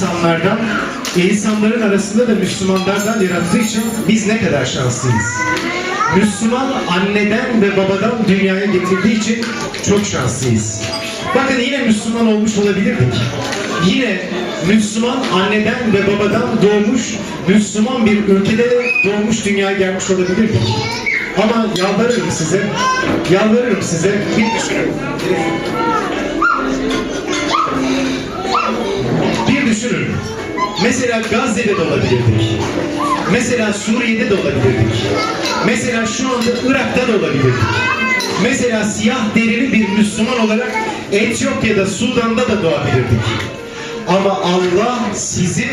insanlardan, insanların arasında da Müslümanlardan yarattığı için biz ne kadar şanslıyız. Müslüman anneden ve babadan dünyaya getirdiği için çok şanslıyız. Bakın yine Müslüman olmuş olabilirdik. Yine Müslüman anneden ve babadan doğmuş, Müslüman bir ülkede de doğmuş dünyaya gelmiş olabilirdik. Ama yalvarırım size, yalvarırım size bir düşünün. Mesela Gazze'de de olabilirdik. Mesela Suriye'de de olabilirdik. Mesela şu anda Irak'ta da olabilirdik. Mesela siyah derili bir Müslüman olarak Etiyopya'da, Sudan'da da doğabilirdik. Ama Allah sizi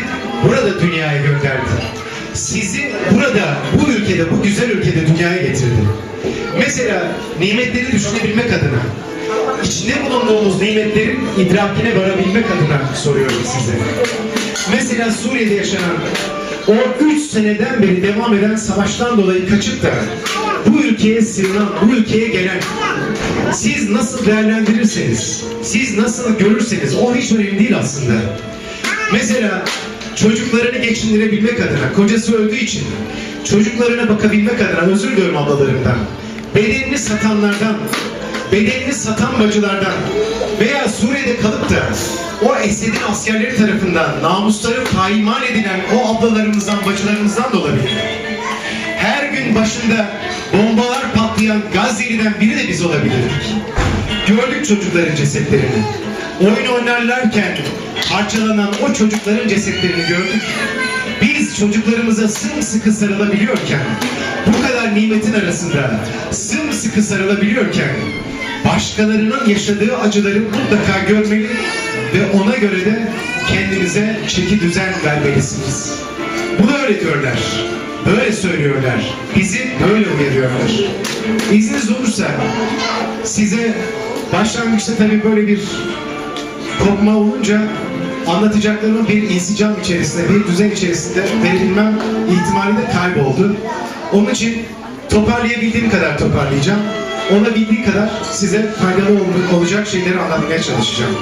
burada dünyaya gönderdi. Sizi burada, bu ülkede, bu güzel ülkede dünyaya getirdi. Mesela nimetleri düşünebilmek adına, içinde bulunduğumuz nimetlerin idrakine varabilmek adına soruyorum size. Mesela Suriye'de yaşanan o üç seneden beri devam eden savaştan dolayı kaçıp da bu ülkeye sığınan, bu ülkeye gelen siz nasıl değerlendirirseniz, siz nasıl görürseniz o hiç önemli değil aslında. Mesela çocuklarını geçindirebilmek adına, kocası öldüğü için çocuklarına bakabilmek adına özür diliyorum ablalarımdan. Bedenini satanlardan, bedenini satan bacılardan veya Suriye'de kalıp da o Esed'in askerleri tarafından namusları paymal edilen o ablalarımızdan, bacılarımızdan da olabilir. Her gün başında bombalar patlayan Gazze'liden biri de biz olabilirdik. Gördük çocukların cesetlerini. Oyun oynarlarken parçalanan o çocukların cesetlerini gördük. Biz çocuklarımıza sımsıkı sarılabiliyorken, bu kadar nimetin arasında sımsıkı sarılabiliyorken, başkalarının yaşadığı acıları mutlaka görmeli ve ona göre de kendinize çeki düzen vermelisiniz. Bunu öğretiyorlar. Böyle söylüyorlar. Bizi böyle uyarıyorlar. İzniniz olursa size başlangıçta tabii böyle bir kopma olunca anlatacaklarımın bir insicam içerisinde, bir düzen içerisinde verilmem ihtimali de kayboldu. Onun için toparlayabildiğim kadar toparlayacağım. Olabildiği kadar size faydalı ol- olacak şeyleri anlatmaya çalışacağım.